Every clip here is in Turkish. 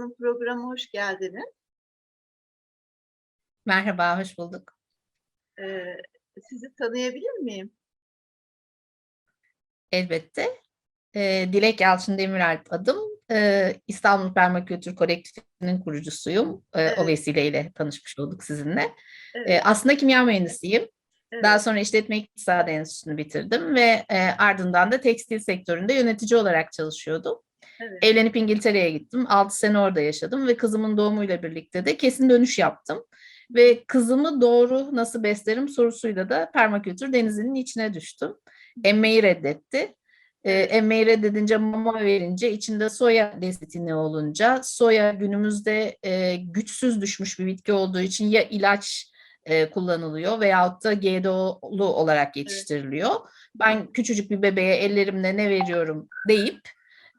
Hanım programa hoş geldiniz. Merhaba, hoş bulduk. Ee, sizi tanıyabilir miyim? Elbette. Ee, Dilek Yalçın Demiralp adım. Ee, İstanbul Permakültür Kolektifi'nin kurucusuyum. Ee, Evet. O vesileyle tanışmış olduk sizinle. Evet, Ee, aslında kimya mühendisiyim. evet, Daha sonra işletme iktisadi enstitüsünü bitirdim ve e, ardından da tekstil sektöründe yönetici olarak çalışıyordum. Evet. Evlenip İngiltere'ye gittim. 6 sene orada yaşadım ve kızımın doğumuyla birlikte de kesin dönüş yaptım. Ve kızımı doğru nasıl beslerim sorusuyla da permakültür denizinin içine düştüm. Emmeyi reddetti. Ee, emmeyi reddedince mama verince içinde soya desitini olunca soya günümüzde e, güçsüz düşmüş bir bitki olduğu için ya ilaç e, kullanılıyor veyahut da GDO'lu olarak yetiştiriliyor. Ben küçücük bir bebeğe ellerimle ne veriyorum deyip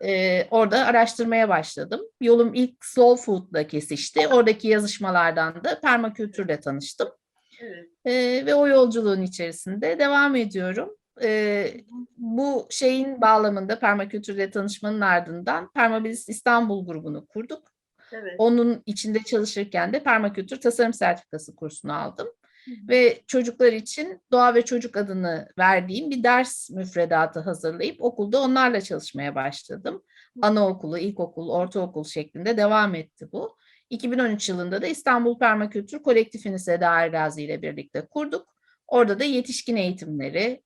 e, orada araştırmaya başladım. Yolum ilk Slow Food'la kesişti. Oradaki yazışmalardan da permakültürle tanıştım. evet. E, ve o yolculuğun içerisinde devam ediyorum. E, bu şeyin bağlamında permakültürle tanışmanın ardından Permabilis İstanbul grubunu kurduk. evet. Onun içinde çalışırken de permakültür tasarım sertifikası kursunu aldım. Ve çocuklar için Doğa ve Çocuk adını verdiğim bir ders müfredatı hazırlayıp okulda onlarla çalışmaya başladım. Anaokulu, ilkokul, ortaokul şeklinde devam etti bu. 2013 yılında da İstanbul Permakültür Kolektifini Seda Ergazi ile birlikte kurduk. Orada da yetişkin eğitimleri,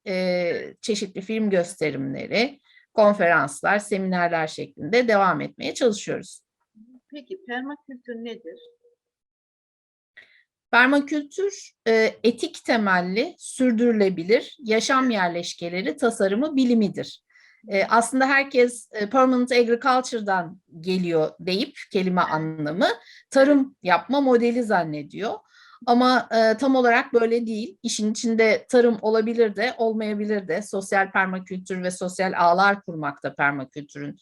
çeşitli film gösterimleri, konferanslar, seminerler şeklinde devam etmeye çalışıyoruz. Peki permakültür nedir? Permakültür e, etik temelli, sürdürülebilir yaşam yerleşkeleri tasarımı bilimidir. E, aslında herkes e, permanent agriculture'dan geliyor deyip kelime anlamı tarım yapma modeli zannediyor. Ama e, tam olarak böyle değil. İşin içinde tarım olabilir de olmayabilir de sosyal permakültür ve sosyal ağlar kurmak da permakültürün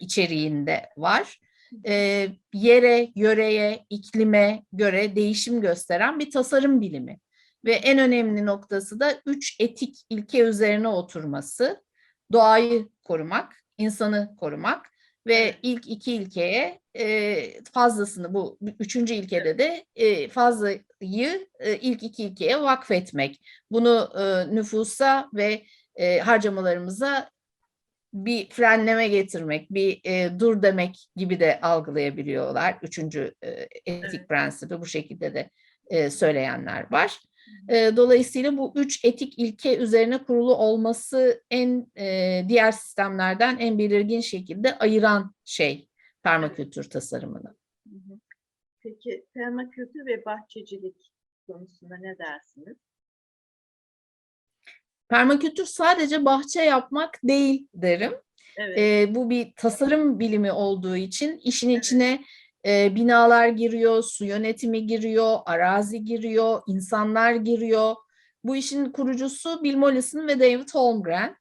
içeriğinde var e, yere, yöreye, iklime göre değişim gösteren bir tasarım bilimi. Ve en önemli noktası da üç etik ilke üzerine oturması. Doğayı korumak, insanı korumak ve ilk iki ilkeye e, fazlasını bu üçüncü ilkede de e, fazlayı e, ilk iki ilkeye vakfetmek. Bunu e, nüfusa ve e, harcamalarımıza bir frenleme getirmek, bir e, dur demek gibi de algılayabiliyorlar. Üçüncü e, etik Evet. prensibi bu şekilde de e, söyleyenler var. E, dolayısıyla bu üç etik ilke üzerine kurulu olması en e, diğer sistemlerden en belirgin şekilde ayıran şey permakültür tasarımını. Peki permakültür ve bahçecilik konusunda ne dersiniz? Permakültür sadece bahçe yapmak değil derim. Evet, E, bu bir tasarım bilimi olduğu için işin Evet. içine e, binalar giriyor, su yönetimi giriyor, arazi giriyor, insanlar giriyor. Bu işin kurucusu Bill Mollison ve David Holmgren.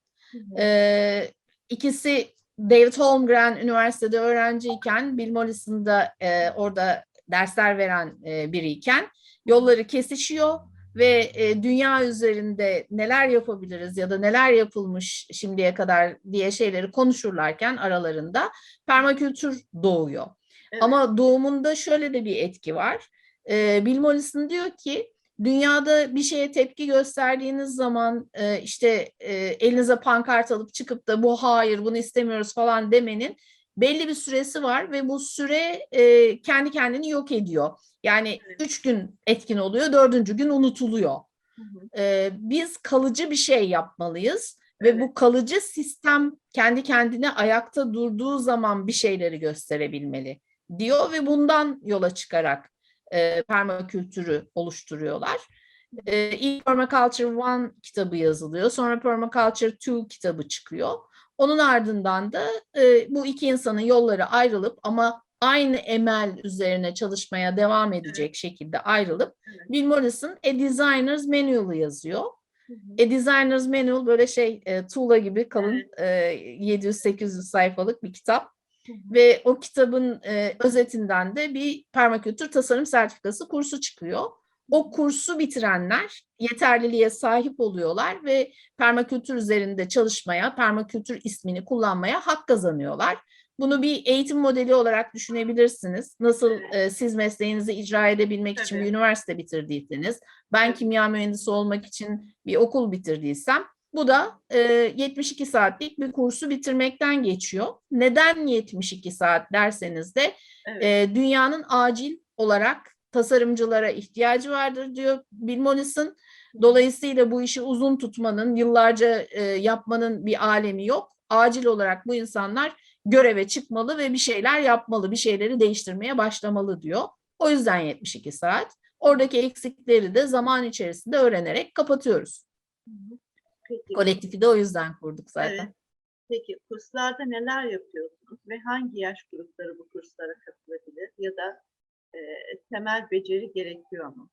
E, ikisi David Holmgren üniversitede öğrenciyken, Bill Mollison da e, orada dersler veren e, biriyken yolları kesişiyor ve e, dünya üzerinde neler yapabiliriz ya da neler yapılmış şimdiye kadar diye şeyleri konuşurlarken aralarında permakültür doğuyor. Evet, Ama doğumunda şöyle de bir etki var. E, Bill Mollison diyor ki dünyada bir şeye tepki gösterdiğiniz zaman e, işte e, elinize pankart alıp çıkıp da bu hayır bunu istemiyoruz falan demenin belli bir süresi var ve bu süre e, kendi kendini yok ediyor. Yani Evet. üç gün etkin oluyor, dördüncü gün unutuluyor. hı hı. Ee, biz kalıcı bir şey yapmalıyız ve Evet. bu kalıcı sistem kendi kendine ayakta durduğu zaman bir şeyleri gösterebilmeli diyor ve bundan yola çıkarak e, permakültürü oluşturuyorlar. E, ilk Permaculture One kitabı yazılıyor, sonra Permaculture Two kitabı çıkıyor. Onun ardından da e, bu iki insanın yolları ayrılıp ama aynı emel üzerine çalışmaya devam edecek şekilde ayrılıp Evet. Bill Mollison A Designer's Manual'ı yazıyor. Hı hı. A Designer's Manual böyle şey e, tuğla gibi kalın Evet. e, 700-800 sayfalık bir kitap. Hı hı. Ve o kitabın e, özetinden de bir permakültür tasarım sertifikası kursu çıkıyor. O kursu bitirenler yeterliliğe sahip oluyorlar ve permakültür üzerinde çalışmaya, permakültür ismini kullanmaya hak kazanıyorlar. Bunu bir eğitim modeli olarak düşünebilirsiniz. Nasıl e, siz mesleğinizi icra edebilmek için bir Tabii. üniversite bitirdiyseniz, ben Evet. kimya mühendisi olmak için bir okul bitirdiysem, bu da e, 72 saatlik bir kursu bitirmekten geçiyor. Neden 72 saat derseniz de Evet. e, dünyanın acil olarak tasarımcılara ihtiyacı vardır diyor Bill Mollison. Dolayısıyla bu işi uzun tutmanın, yıllarca e, yapmanın bir alemi yok. Acil olarak bu insanlar göreve çıkmalı ve bir şeyler yapmalı, bir şeyleri değiştirmeye başlamalı diyor. O yüzden 72 saat. Oradaki eksikleri de zaman içerisinde öğrenerek kapatıyoruz. Peki. Kolektifi de o yüzden kurduk zaten. Evet. Peki kurslarda neler yapıyorsunuz ve hangi yaş grupları bu kurslara katılabilir ya da e, temel beceri gerekiyor mu?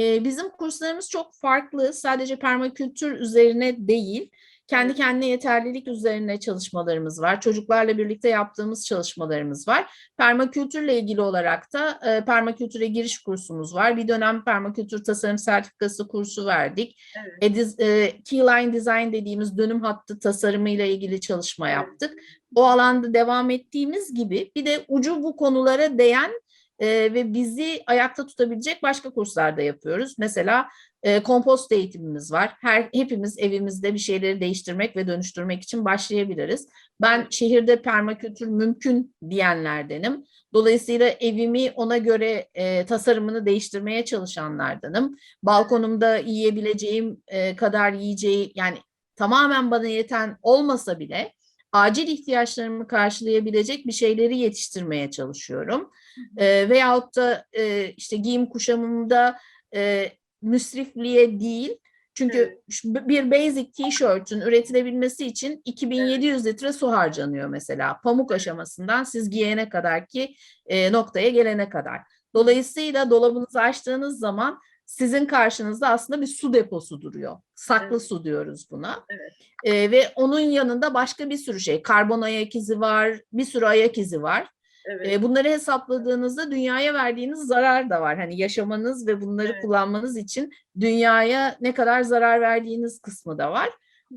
Ee, bizim kurslarımız çok farklı. Sadece permakültür üzerine değil, kendi Evet. kendine yeterlilik üzerine çalışmalarımız var. Çocuklarla birlikte yaptığımız çalışmalarımız var. Permakültürle ilgili olarak da e, permakültüre giriş kursumuz var. Bir dönem permakültür tasarım sertifikası kursu verdik. Evet. E, diz- e, Keyline Design dediğimiz dönüm hattı tasarımıyla ilgili çalışma Evet. yaptık. O alanda devam ettiğimiz gibi bir de ucu bu konulara değen e, ve bizi ayakta tutabilecek başka kurslar da yapıyoruz. Mesela e, kompost eğitimimiz var. Her hepimiz evimizde bir şeyleri değiştirmek ve dönüştürmek için başlayabiliriz. Ben şehirde permakültür mümkün diyenlerdenim. Dolayısıyla evimi ona göre e, tasarımını değiştirmeye çalışanlardanım. Balkonumda yiyebileceğim e, kadar yiyeceği yani tamamen bana yeten olmasa bile acil ihtiyaçlarımı karşılayabilecek bir şeyleri yetiştirmeye çalışıyorum. E, veyahut da e, işte giyim kuşamımda e, müsrifliğe değil çünkü Evet. bir basic tişörtün üretilebilmesi için 2700 litre su harcanıyor mesela pamuk aşamasından siz giyene kadar ki e, noktaya gelene kadar. Dolayısıyla dolabınızı açtığınız zaman sizin karşınızda aslında bir su deposu duruyor. Saklı Evet. su diyoruz buna. Evet. E, ve onun yanında başka bir sürü şey, karbon ayak izi var, bir sürü ayak izi var. Evet. E, bunları hesapladığınızda dünyaya verdiğiniz zarar da var. Hani yaşamanız ve bunları Evet. kullanmanız için dünyaya ne kadar zarar verdiğiniz kısmı da var.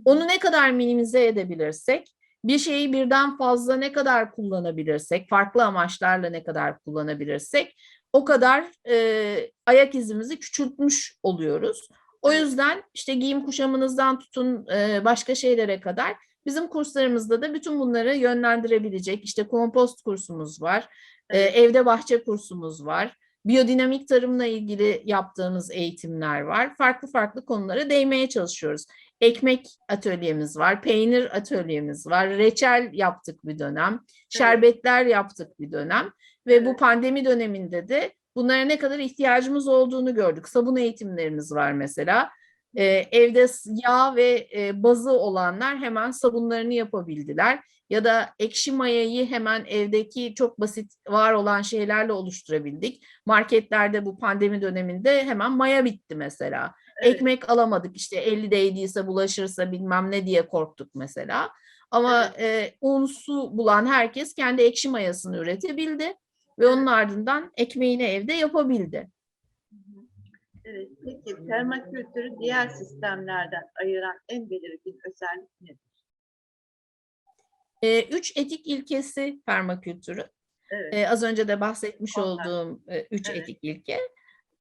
Onu ne kadar minimize edebilirsek, bir şeyi birden fazla ne kadar kullanabilirsek, farklı amaçlarla ne kadar kullanabilirsek o kadar e, ayak izimizi küçültmüş oluyoruz. O yüzden işte giyim kuşamınızdan tutun e, başka şeylere kadar bizim kurslarımızda da bütün bunları yönlendirebilecek işte kompost kursumuz var, e, evde bahçe kursumuz var, biyodinamik tarımla ilgili yaptığımız eğitimler var. Farklı farklı konulara değmeye çalışıyoruz. Ekmek atölyemiz var, peynir atölyemiz var, reçel yaptık bir dönem, şerbetler yaptık bir dönem ve bu pandemi döneminde de bunlara ne kadar ihtiyacımız olduğunu gördük. Sabun eğitimlerimiz var mesela. Ee, evde yağ ve e, bazı olanlar hemen sabunlarını yapabildiler. Ya da ekşi mayayı hemen evdeki çok basit var olan şeylerle oluşturabildik. Marketlerde bu pandemi döneminde hemen maya bitti mesela. Evet. Ekmek alamadık işte eli değdiyse bulaşırsa bilmem ne diye korktuk mesela. Ama e, un su bulan herkes kendi ekşi mayasını üretebildi ve onun ardından ekmeğini evde yapabildi. Evet. Peki permakültürü diğer sistemlerden ayıran en belirgin özellik nedir? E, üç etik ilkesi permakültürü. Evet. E, az önce de bahsetmiş Onlar. olduğum e, üç Evet. etik ilke.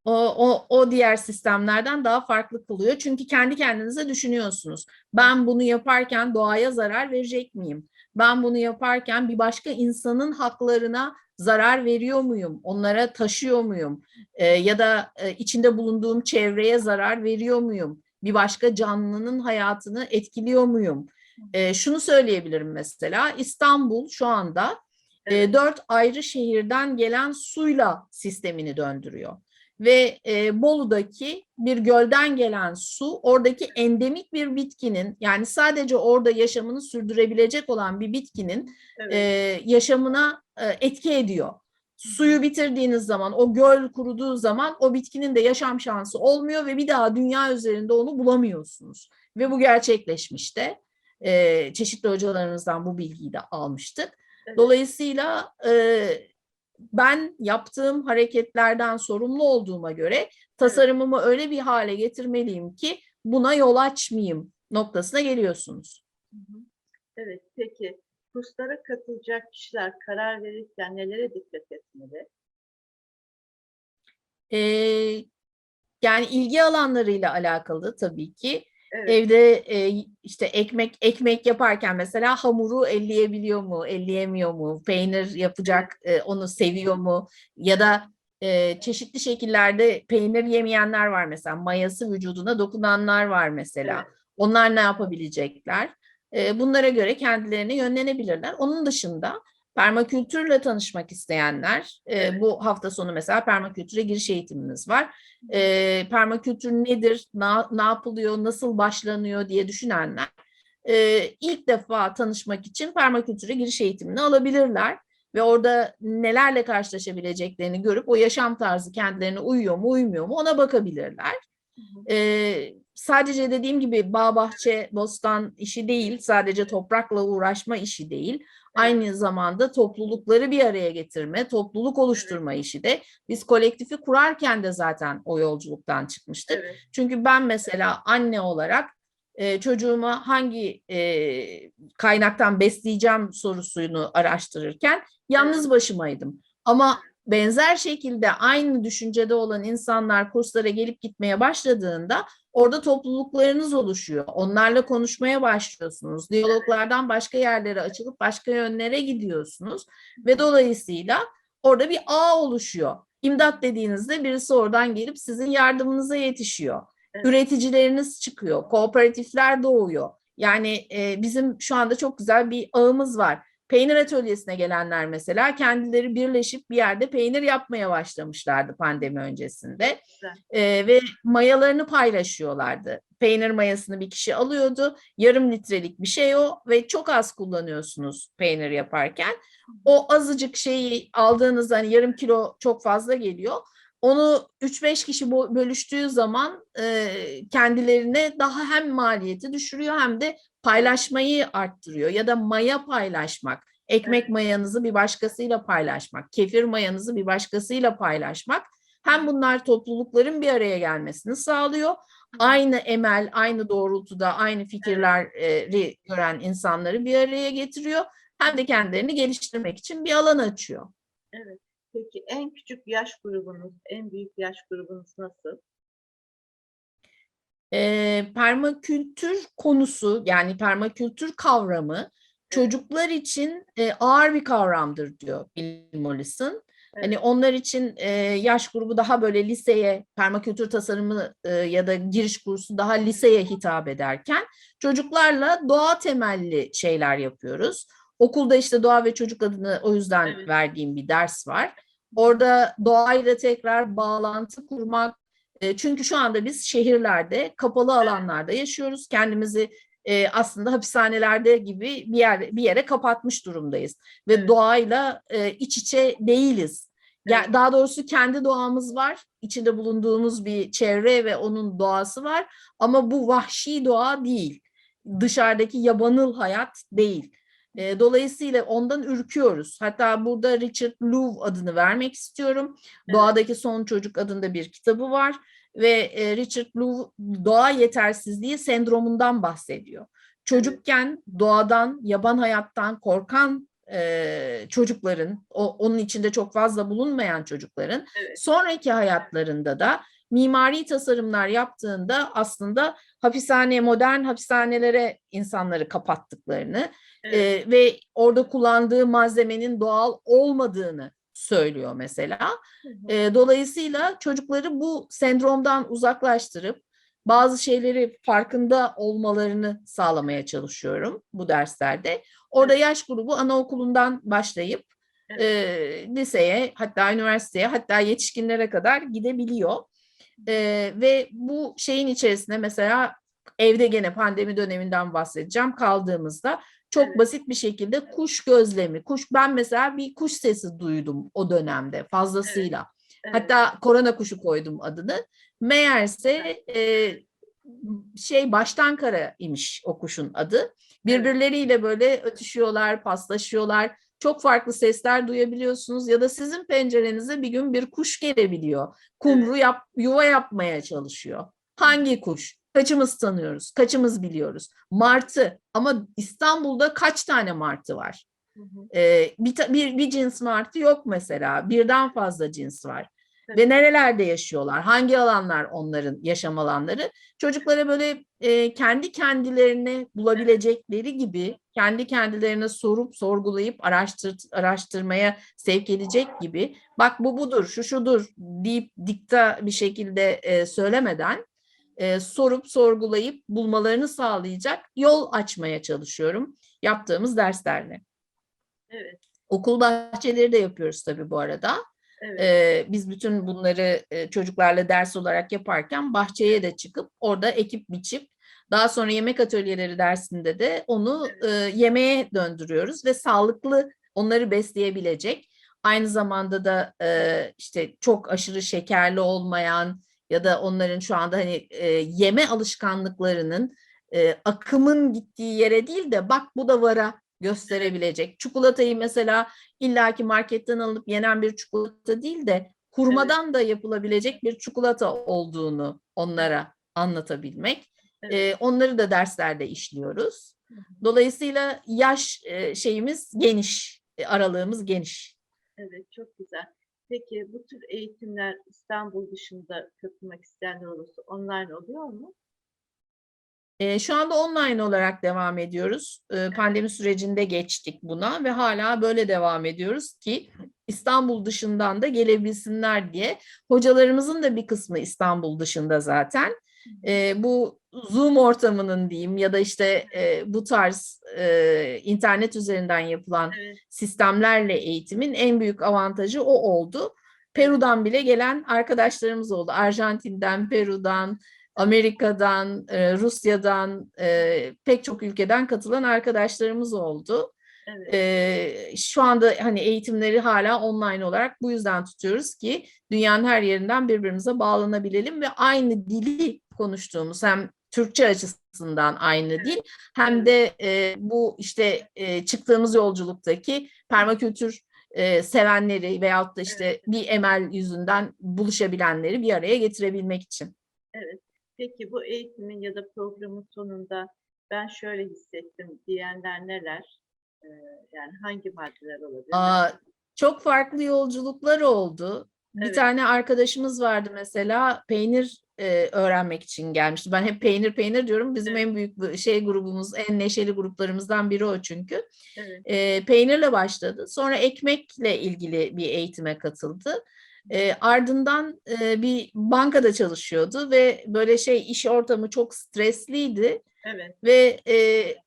O, o, o diğer sistemlerden daha farklı kılıyor. Çünkü kendi kendinize düşünüyorsunuz. Ben bunu yaparken doğaya zarar verecek miyim? Ben bunu yaparken bir başka insanın haklarına zarar veriyor muyum? Onlara taşıyor muyum? E, ya da e, içinde bulunduğum çevreye zarar veriyor muyum? Bir başka canlının hayatını etkiliyor muyum? E, şunu söyleyebilirim mesela İstanbul şu anda e, dört ayrı şehirden gelen suyla sistemini döndürüyor. Ve e, Bolu'daki bir gölden gelen su oradaki endemik bir bitkinin yani sadece orada yaşamını sürdürebilecek olan bir bitkinin Evet. e, yaşamına e, etki ediyor. Suyu bitirdiğiniz zaman o göl kuruduğu zaman o bitkinin de yaşam şansı olmuyor ve bir daha dünya üzerinde onu bulamıyorsunuz. Ve bu gerçekleşmiş de. E, çeşitli hocalarımızdan bu bilgiyi de almıştık. Evet. Dolayısıyla e, ben yaptığım hareketlerden sorumlu olduğuma göre tasarımımı öyle bir hale getirmeliyim ki buna yol açmayayım noktasına geliyorsunuz. Evet, peki kurslara katılacak kişiler karar verirken nelere dikkat etmeli? Ee, yani ilgi alanlarıyla alakalı tabii ki. Evet, Evde e, işte ekmek ekmek yaparken mesela hamuru elleyebiliyor mu, elleyemiyor mu? Peynir yapacak, e, onu seviyor mu? Ya da e, çeşitli şekillerde peynir yemeyenler var mesela. Mayası vücuduna dokunanlar var mesela. Evet. Onlar ne yapabilecekler? E, bunlara göre kendilerine yönlenebilirler. Onun dışında permakültürle tanışmak isteyenler, e, bu hafta sonu mesela permakültüre giriş eğitimimiz var e, permakültür nedir, na, ne yapılıyor, nasıl başlanıyor diye düşünenler e, ilk defa tanışmak için permakültüre giriş eğitimini alabilirler ve orada nelerle karşılaşabileceklerini görüp o yaşam tarzı kendilerine uyuyor mu, uymuyor mu ona bakabilirler. E, sadece dediğim gibi bağ bahçe, bostan işi değil, sadece toprakla uğraşma işi değil. Aynı zamanda toplulukları bir araya getirme, topluluk oluşturma işi de biz kolektifi kurarken de zaten o yolculuktan çıkmıştık. evet, Çünkü ben mesela anne olarak e, çocuğuma hangi e, kaynaktan besleyeceğim sorusunu araştırırken yalnız başımaydım. Ama benzer şekilde aynı düşüncede olan insanlar kurslara gelip gitmeye başladığında orada topluluklarınız oluşuyor. Onlarla konuşmaya başlıyorsunuz. Diyaloglardan başka yerlere açılıp başka yönlere gidiyorsunuz ve dolayısıyla orada bir ağ oluşuyor. İmdat dediğinizde birisi oradan gelip sizin yardımınıza yetişiyor. Evet. Üreticileriniz çıkıyor, kooperatifler doğuyor. Yani e, bizim şu anda çok güzel bir ağımız var. Peynir atölyesine gelenler mesela kendileri birleşip bir yerde peynir yapmaya başlamışlardı pandemi öncesinde. Güzel. E, ve mayalarını paylaşıyorlardı. Peynir mayasını bir kişi alıyordu. Yarım litrelik bir şey o ve çok az kullanıyorsunuz peynir yaparken. O azıcık şeyi aldığınız hani yarım kilo çok fazla geliyor. Onu 3-5 kişi bölüştüğü zaman e, kendilerine daha hem maliyeti düşürüyor hem de paylaşmayı arttırıyor ya da maya paylaşmak. Ekmek mayanızı bir başkasıyla paylaşmak, kefir mayanızı bir başkasıyla paylaşmak hem bunlar toplulukların bir araya gelmesini sağlıyor. Aynı emel, aynı doğrultuda, aynı fikirleri gören insanları bir araya getiriyor. Hem de kendilerini geliştirmek için bir alan açıyor. evet. Peki en küçük yaş grubunuz, en büyük yaş grubunuz nasıl? Eee, permakültür konusu yani permakültür kavramı çocuklar için e, ağır bir kavramdır diyor Bill Mollison. Hani Evet. onlar için e, yaş grubu daha böyle liseye, permakültür tasarımı e, ya da giriş kursu daha liseye hitap ederken çocuklarla doğa temelli şeyler yapıyoruz. Okulda işte doğa ve çocuk adını o yüzden Evet. verdiğim bir ders var. Orada doğayla tekrar bağlantı kurmak, e, çünkü şu anda biz şehirlerde, kapalı alanlarda yaşıyoruz. Kendimizi e, aslında hapishanelerde gibi bir yer bir yere kapatmış durumdayız ve Evet. doğayla e, iç içe değiliz. Evet. daha doğrusu kendi doğamız var, içinde bulunduğumuz bir çevre ve onun doğası var ama bu vahşi doğa değil. Dışarıdaki yabanıl hayat değil. E, dolayısıyla ondan ürküyoruz. Hatta burada Richard Louv adını vermek istiyorum. Evet. Doğadaki Son Çocuk adında bir kitabı var ve e, Richard Louv doğa yetersizliği sendromundan bahsediyor. Çocukken doğadan, yaban hayattan korkan e, çocukların, o, onun içinde çok fazla bulunmayan çocukların Evet. sonraki hayatlarında da mimari tasarımlar yaptığında aslında hapishane, modern hapishanelere insanları kapattıklarını Evet. e, ve orada kullandığı malzemenin doğal olmadığını söylüyor mesela. E, dolayısıyla çocukları bu sendromdan uzaklaştırıp bazı şeyleri farkında olmalarını sağlamaya çalışıyorum bu derslerde. Orada yaş grubu anaokulundan başlayıp Evet. e, liseye hatta üniversiteye hatta yetişkinlere kadar gidebiliyor. E, ve bu şeyin içerisinde mesela evde gene pandemi döneminden bahsedeceğim kaldığımızda çok Evet. basit bir şekilde kuş gözlemi. Kuş ben mesela bir kuş sesi duydum o dönemde fazlasıyla. Evet. Hatta korona kuşu koydum adını. Meğerse e, şey baştan kara imiş o kuşun adı. Birbirleriyle böyle ötüşüyorlar, paslaşıyorlar. Çok farklı sesler duyabiliyorsunuz ya da sizin pencerenize bir gün bir kuş gelebiliyor. Kumru yap, yuva yapmaya çalışıyor. Hangi kuş? Kaçımız tanıyoruz, kaçımız biliyoruz? Martı ama İstanbul'da kaç tane martı var? Ee, bir, bir, bir cins martı yok mesela. Birden fazla cins var. Tabii. Ve nerelerde yaşıyorlar? Hangi alanlar onların yaşam alanları? Çocuklara böyle e, kendi kendilerine bulabilecekleri gibi, kendi kendilerine sorup sorgulayıp araştır, araştırmaya sevk edecek gibi, bak bu budur, şu şudur deyip dikta bir şekilde e, söylemeden e, sorup sorgulayıp bulmalarını sağlayacak yol açmaya çalışıyorum yaptığımız derslerle. Evet, Okul bahçeleri de yapıyoruz tabii bu arada. Evet. Ee, biz bütün bunları e, çocuklarla ders olarak yaparken bahçeye de çıkıp orada ekip biçip daha sonra yemek atölyeleri dersinde de onu e, yemeğe döndürüyoruz ve sağlıklı onları besleyebilecek aynı zamanda da e, işte çok aşırı şekerli olmayan ya da onların şu anda hani e, yeme alışkanlıklarının e, akımın gittiği yere değil de bak bu da vara gösterebilecek. Çikolatayı mesela illaki marketten alıp yenen bir çikolata değil de hurmadan da yapılabilecek bir çikolata olduğunu onlara anlatabilmek. Evet. Ee, onları da derslerde işliyoruz. Dolayısıyla yaş e, şeyimiz geniş, e, aralığımız geniş. Evet, çok güzel. Peki bu tür eğitimler İstanbul dışında katılmak isteyenler olursa online oluyor mu? E, şu anda online olarak devam ediyoruz. E, pandemi sürecinde geçtik buna ve hala böyle devam ediyoruz ki İstanbul dışından da gelebilsinler diye. Hocalarımızın da bir kısmı İstanbul dışında zaten. E, bu Zoom ortamının diyeyim ya da işte e, bu tarz e, internet üzerinden yapılan Evet, sistemlerle eğitimin en büyük avantajı o oldu. Peru'dan bile gelen arkadaşlarımız oldu. Arjantin'den, Peru'dan, Amerika'dan, e, Rusya'dan, e, pek çok ülkeden katılan arkadaşlarımız oldu. evet. E, şu anda hani eğitimleri hala online olarak bu yüzden tutuyoruz ki dünyanın her yerinden birbirimize bağlanabilelim ve aynı dili konuştuğumuz hem Türkçe açısından aynı dil hem de e, bu işte e, çıktığımız yolculuktaki permakültür e, sevenleri veyahut da işte bir emel yüzünden buluşabilenleri bir araya getirebilmek için. Peki bu eğitimin ya da programın sonunda ben şöyle hissettim diyenler neler? Ee, yani hangi maddeler olabilir? Aa, çok farklı yolculuklar oldu. Bir Evet. tane arkadaşımız vardı mesela peynir e, öğrenmek için gelmişti. Ben hep peynir peynir diyorum. Bizim Evet. en büyük şey grubumuz, en neşeli gruplarımızdan biri o çünkü. Evet, E, peynirle başladı. Sonra ekmekle ilgili bir eğitime katıldı. E, ardından e, bir bankada çalışıyordu ve böyle şey iş ortamı çok stresliydi evet, ve e,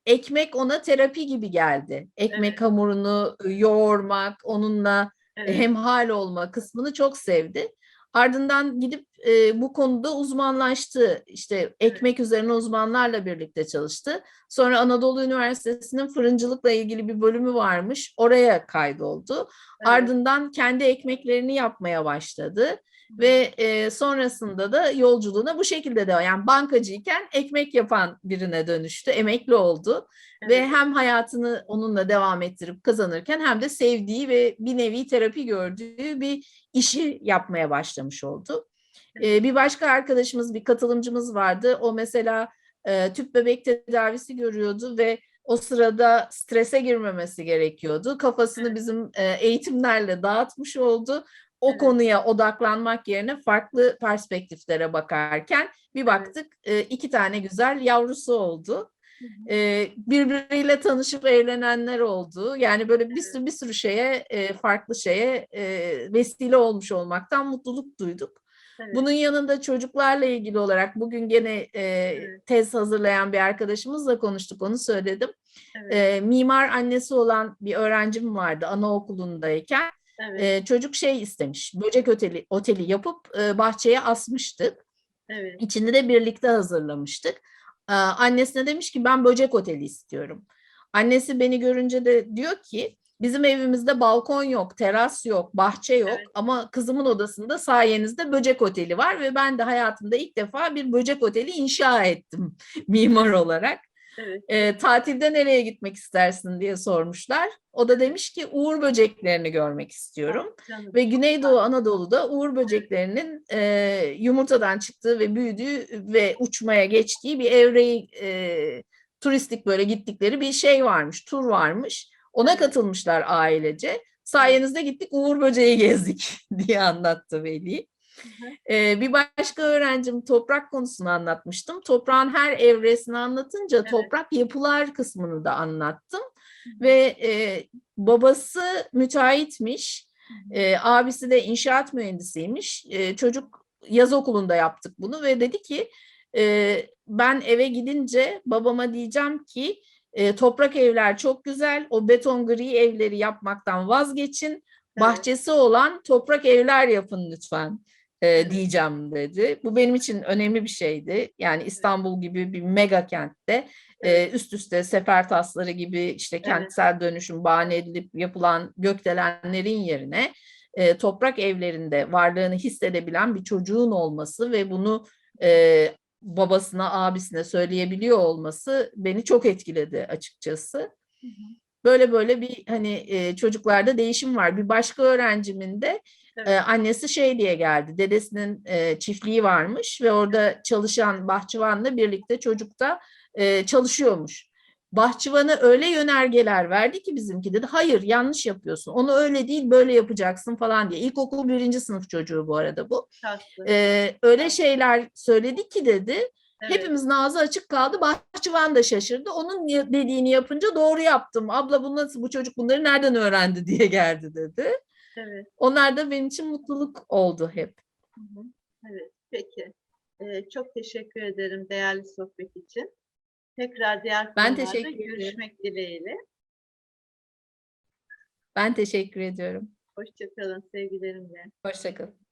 ekmek ona terapi gibi geldi. Ekmek Evet. hamurunu yoğurmak, onunla evet. hemhal olma kısmını çok sevdi. Ardından gidip e, bu konuda uzmanlaştı. İşte ekmek üzerine uzmanlarla birlikte çalıştı. Sonra Anadolu Üniversitesi'nin fırıncılıkla ilgili bir bölümü varmış. Oraya kaydoldu. evet. Ardından kendi ekmeklerini yapmaya başladı ve e, sonrasında da yolculuğuna bu şekilde devam. Yani bankacıyken ekmek yapan birine dönüştü, emekli oldu ve Evet. hem hayatını onunla devam ettirip kazanırken hem de sevdiği ve bir nevi terapi gördüğü bir işi yapmaya başlamış oldu. E, bir başka arkadaşımız, bir katılımcımız vardı. O mesela e, tüp bebek tedavisi görüyordu ve o sırada strese girmemesi gerekiyordu. Kafasını bizim e, eğitimlerle dağıtmış oldu. O Evet. konuya odaklanmak yerine farklı perspektiflere bakarken bir baktık e, iki tane güzel yavrusu oldu. E, birbiriyle tanışıp evlenenler oldu. Yani böyle bir sürü bir sürü şeye, e, farklı şeye e, vesile olmuş olmaktan mutluluk duyduk. Evet. Bunun yanında çocuklarla ilgili olarak bugün gene e, Evet. tez hazırlayan bir arkadaşımızla konuştuk, onu söyledim. Evet, E, mimar annesi olan bir öğrencim vardı anaokulundayken. Evet, E, çocuk şey istemiş, böcek oteli, oteli yapıp e, bahçeye asmıştık. evet, İçini de birlikte hazırlamıştık. Ee, Annesine demiş ki ben böcek oteli istiyorum. Annesi beni görünce de diyor ki bizim evimizde balkon yok, teras yok, bahçe yok Evet. ama kızımın odasında sayenizde böcek oteli var ve ben de hayatımda ilk defa bir böcek oteli inşa ettim mimar olarak. Evet. E, tatilde nereye gitmek istersin diye sormuşlar. O da demiş ki uğur böceklerini görmek istiyorum. Canım. Ve Güneydoğu Anadolu'da uğur böceklerinin e, yumurtadan çıktığı ve büyüdüğü ve uçmaya geçtiği bir evreyi e, turistik böyle gittikleri bir şey varmış, tur varmış. Ona Evet. katılmışlar ailece. Sayenizde gittik Uğur Böceği gezdik diye anlattı Veli. Hı. E, bir başka öğrencim toprak konusunu anlatmıştım. Toprağın her evresini anlatınca Evet. toprak yapılar kısmını da anlattım. Hı. Ve e, babası müteahhitmiş. E, abisi de inşaat mühendisiymiş. E, çocuk yaz okulunda yaptık bunu ve dedi ki e, ben eve gidince babama diyeceğim ki e, toprak evler çok güzel. O beton gri evleri yapmaktan vazgeçin. Bahçesi olan toprak evler yapın lütfen e, diyeceğim dedi. Bu benim için önemli bir şeydi. Yani İstanbul gibi bir mega kentte e, üst üste sefer tasları gibi işte kentsel dönüşüm bahane edilip yapılan gökdelenlerin yerine e, toprak evlerinde varlığını hissedebilen bir çocuğun olması ve bunu e, babasına, abisine söyleyebiliyor olması beni çok etkiledi açıkçası. Hı hı. Böyle böyle bir hani e, çocuklarda değişim var. Bir başka öğrencimin de Evet. e, annesi şey diye geldi. Dedesinin e, çiftliği varmış ve orada çalışan bahçıvanla birlikte çocuk da e, çalışıyormuş. Bahçıvana öyle yönergeler verdi ki bizimki dedi. Hayır yanlış yapıyorsun. Onu öyle değil böyle yapacaksın falan diye. İlkokul birinci sınıf çocuğu bu arada bu. Tatlı. E, öyle şeyler söyledi ki dedi. Evet. Hepimizin ağzı açık kaldı. Bahçıvan da şaşırdı. Onun dediğini yapınca doğru yaptım. Abla bu nasıl bu çocuk bunları nereden öğrendi diye geldi dedi. Evet. Onlar da benim için mutluluk oldu hep. Hı hı. Evet. Peki. Ee, çok teşekkür ederim değerli sohbet için. Tekrar diğer Ben teşekkür görüşmek dileğiyle. Ben teşekkür ediyorum. Hoşçakalın sevgilerimle. Hoşçakalın.